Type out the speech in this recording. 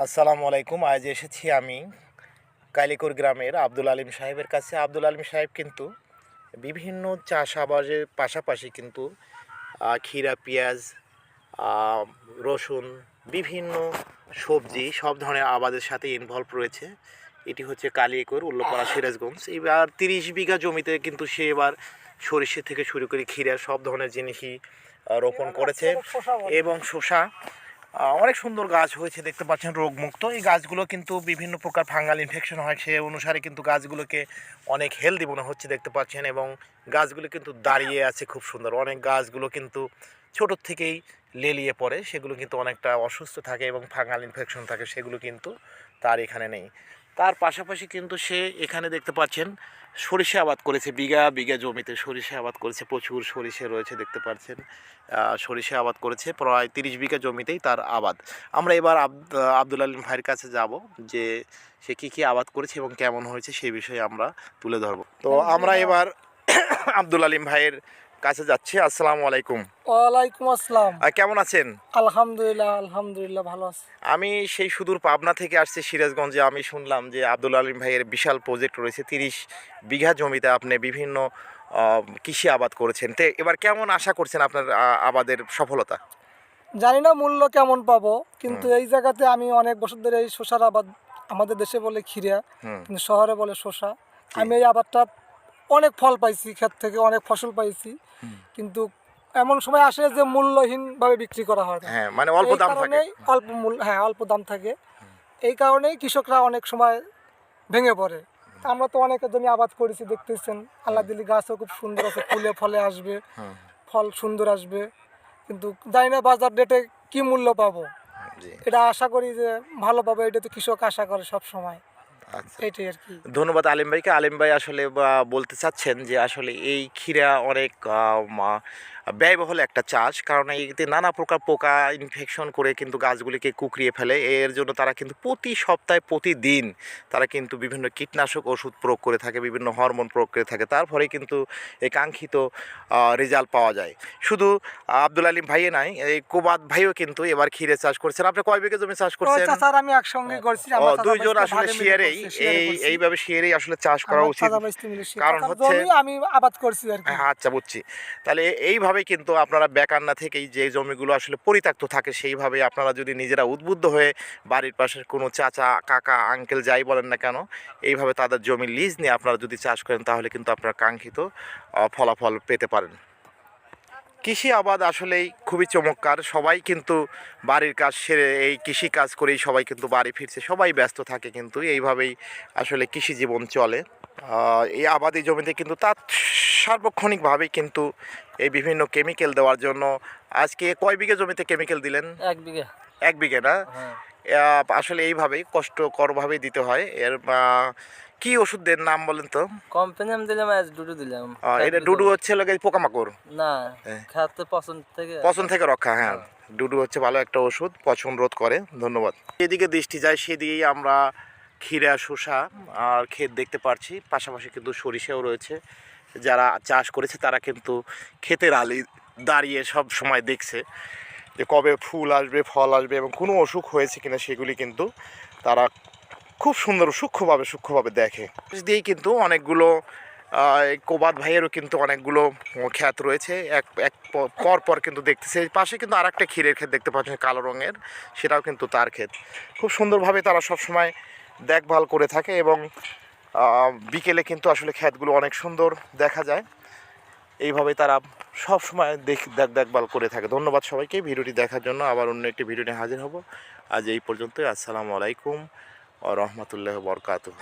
আসসালামু আলাইকুম। আজ এসেছি আমি কালিকুর গ্রামের আব্দুল আলিম সাহেবের কাছে। আব্দুল আলিম সাহেব কিন্তু বিভিন্ন চাষাবাদের পাশাপাশি কিন্তু ক্ষীরা পেঁয়াজ রসুন বিভিন্ন সবজি সব ধরনের আবাদের সাথে ইনভলভ রয়েছে। এটি হচ্ছে কালিয়াকুর উল্লোপাড়া সিরাজগঞ্জ। এবার তিরিশ বিঘা জমিতে কিন্তু সে এবার সরিষে থেকে শুরু করে ক্ষীরা সব ধরনের জিনিসই রোপণ করেছে। এবং শসা অনেক সুন্দর গাছ হয়েছে, দেখতে পাচ্ছেন রোগমুক্ত। এই গাছগুলো কিন্তু বিভিন্ন প্রকার ফাঙ্গাল ইনফেকশন হয়, সে অনুসারে কিন্তু গাছগুলোকে অনেক হেলদি মনে হচ্ছে, দেখতে পাচ্ছেন। এবং গাছগুলো কিন্তু দাঁড়িয়ে আছে খুব সুন্দর। অনেক গাছগুলো কিন্তু ছোটোর থেকেই লেলিয়ে পড়ে, সেগুলো কিন্তু অনেকটা অসুস্থ থাকে এবং ফাঙ্গাল ইনফেকশন থাকে, সেগুলো কিন্তু তার এখানে নেই। তার পাশাপাশি কিন্তু সে এখানে দেখতে পাচ্ছেন সরিষা আবাদ করেছে বিঘা বিঘা জমিতে সরিষা আবাদ করেছে প্রচুর সরিষা রয়েছে দেখতে পাচ্ছেন। সরিষা আবাদ করেছে প্রায় তিরিশ বিঘা জমিতেই তার আবাদ। আমরা এবার আব- আব্দুল আলিম ভাইয়ের কাছে যাব যে সে কী কী আবাদ করেছে এবং কেমন হয়েছে সেই বিষয়ে আমরা তুলে ধরবো। তো আমরা এবার আব্দুল আলিম ভাইয়ের কাছে যাচ্ছি আসসালামু আলাইকুম। ওয়ালাইকুম আসসালাম। কেমন আছেন? আলহামদুলিল্লাহ আলহামদুলিল্লাহ ভালো আছি। আমি সেই সুদূর পাবনা থেকে আসছি সিরাজগঞ্জে। আমি শুনলাম যে আব্দুল আলিম ভাইয়ের বিশাল প্রজেক্ট রয়েছে তিরিশ বিঘা জমিতে আপনি বিভিন্ন কৃষি আবাদ করেছেন। তো এবার কেমন আশা করছেন আপনার আবাদের সফলতা? জানি না মূল্য কেমন পাবো কিন্তু এই জায়গাতে আমি অনেক বছর ধরে এই শসার আবাদ আমাদের দেশে বলে খিরা হুম। কিন্তু শহরে বলে শসা আমি এই আবাদটা অনেক ফল পাইছি ক্ষেত থেকে অনেক ফসল পাইছি। কিন্তু এমন সময় আসে যে মূল্যহীনভাবে বিক্রি করা হয় হ্যাঁ মানে অল্প দাম থাকে। অল্প মূল্য হ্যাঁ অল্প দাম থাকে। এই কারণেই কৃষকরা অনেক সময় ভেঙে পড়ে। আমরা তো অনেক জমি আবাদ করেছি দেখতেছেন। আল্লাহ দিলি গাছও খুব সুন্দর আছে ফুলে ফলে আসবে ফল সুন্দর আসবে। কিন্তু জানি না বাজার রেটে কি মূল্য পাবো। এটা আশা করি যে ভালো পাবো এটা তো কৃষক আশা করে সব সময় এটাই আর কি। ধন্যবাদ আলিম ভাইকে। আলিম ভাই আসলে বলতে চাচ্ছেন যে আসলে এই ক্ষীরা অনেক ব্যয়বহুল একটা চাষ। কারণ এতে নানা প্রকার পোকা ইনফেকশন করে কিন্তু গাছগুলিকে কুকরিয়ে ফেলে। এর জন্য তারা কিন্তু প্রতি সপ্তাহে প্রতিদিন তারা কিন্তু বিভিন্ন কীটনাশক ওষুধ প্রয়োগ করে থাকে বিভিন্ন হরমোন প্রয়োগ করে থাকে। তারপরে কিন্তু এই কাঙ্ক্ষিত রেজাল্ট পাওয়া যায়। শুধু আব্দুল আলিম ভাইয়ে নাই এই কোবাদ ভাইও কিন্তু এবার ক্ষীরে চাষ করছেন। আপনি কয় বিঘে জমি চাষ করছেন? আমি একসঙ্গে করছি দুইজন আসলে শেয়ারেই এই এইভাবে শেয়ারেই আসলে চাষ করা উচিত। কারণ হচ্ছে- আমি আবাদ করছি আর কি। হ্যাঁ আচ্ছা বুঝছি। তাহলে এইভাবে কিন্তু আপনারা বেকান্না থেকেই যে জমিগুলো আসলে পরিত্যক্ত থাকে সেইভাবে আপনারা যদি নিজেরা উদ্বুদ্ধ হয়ে বাড়ির পাশের কোনো চাচা কাকা আঙ্কেল যাই বলেন না কেন এইভাবে তাদের জমি লিজ নিয়ে আপনারা যদি চাষ করেন তাহলে কিন্তু আপনারা কাঙ্ক্ষিত ফলাফল পেতে পারেন। কৃষি আবাদ আসলেই খুবই চমৎকার। সবাই কিন্তু বাড়ির কাজ সেরে এই কৃষি কাজ করেই সবাই কিন্তু বাড়ি ফিরছে। সবাই ব্যস্ত থাকে কিন্তু এইভাবেই আসলে কৃষি জীবন চলে। এই আবাদি জমিতে কিন্তু তার সার্বক্ষণিকভাবেই কিন্তু এই বিভিন্ন কেমিক্যাল দেওয়ার জন্য আজকে কয় বিঘে জমিতে কেমিক্যাল দিলেন? এক বিঘে। এক বিঘে না? হ্যাঁ। আসলে এইভাবেই কষ্টকরভাবেই দিতে হয়। এর কি ওষুধের নাম বলেন তো? কোম্পানি আমি দিলাম আজ ডুডু দিলাম। এটা ডুডু হচ্ছে লোকে পোকামাকড়। না হ্যাঁ। খাতে পছন্দ থেকে পছন্দ থেকে রক্ষা হ্যাঁ। ডুডু হচ্ছে ভালো একটা ওষুধ পছন্দ রোধ করে ধন্যবাদ। যেদিকে দৃষ্টি যায় সেদিকেই আমরা ক্ষীরা শসা আর ক্ষেত দেখতে পারছি। পাশাপাশি কিন্তু সরিষাও রয়েছে। যারা চাষ করেছে তারা কিন্তু ক্ষেতের আলি দাঁড়িয়ে সব সময় দেখছে। যে কবে ফুল আসবে, ফল আসবে এবং কোনো অসুখ হয়েছে কিনা সেগুলি কিন্তু তারা খুব সুন্দর সূক্ষ্মভাবে সূক্ষ্মভাবে দেখে। দিয়েই কিন্তু অনেকগুলো কোবাদ ভাইয়েরও কিন্তু অনেকগুলো খ্যাত রয়েছে। এক এক পর পর কিন্তু দেখতেছে। পাশে কিন্তু আর একটা ক্ষীরের ক্ষেত দেখতে পাচ্ছেন, কালো রঙের। সেটাও কিন্তু তার ক্ষেত। খুব সুন্দরভাবে তারা সবসময় দেখভাল করে থাকে এবং বিকেলে কিন্তু আসলে ক্ষেতগুলো অনেক সুন্দর দেখা যায়। এইভাবে তারা সব সময় দেখ দেখ, দেখভাল করে থাকে। ধন্যবাদ সবাইকে। ভিডিওটি দেখার জন্য আবার অন্য একটি ভিডিও নিয়ে হাজির হব। আজ এই পর্যন্তই। আসসালামু আলাইকুম ও রহমতুল্লাহ বরকাতুহ।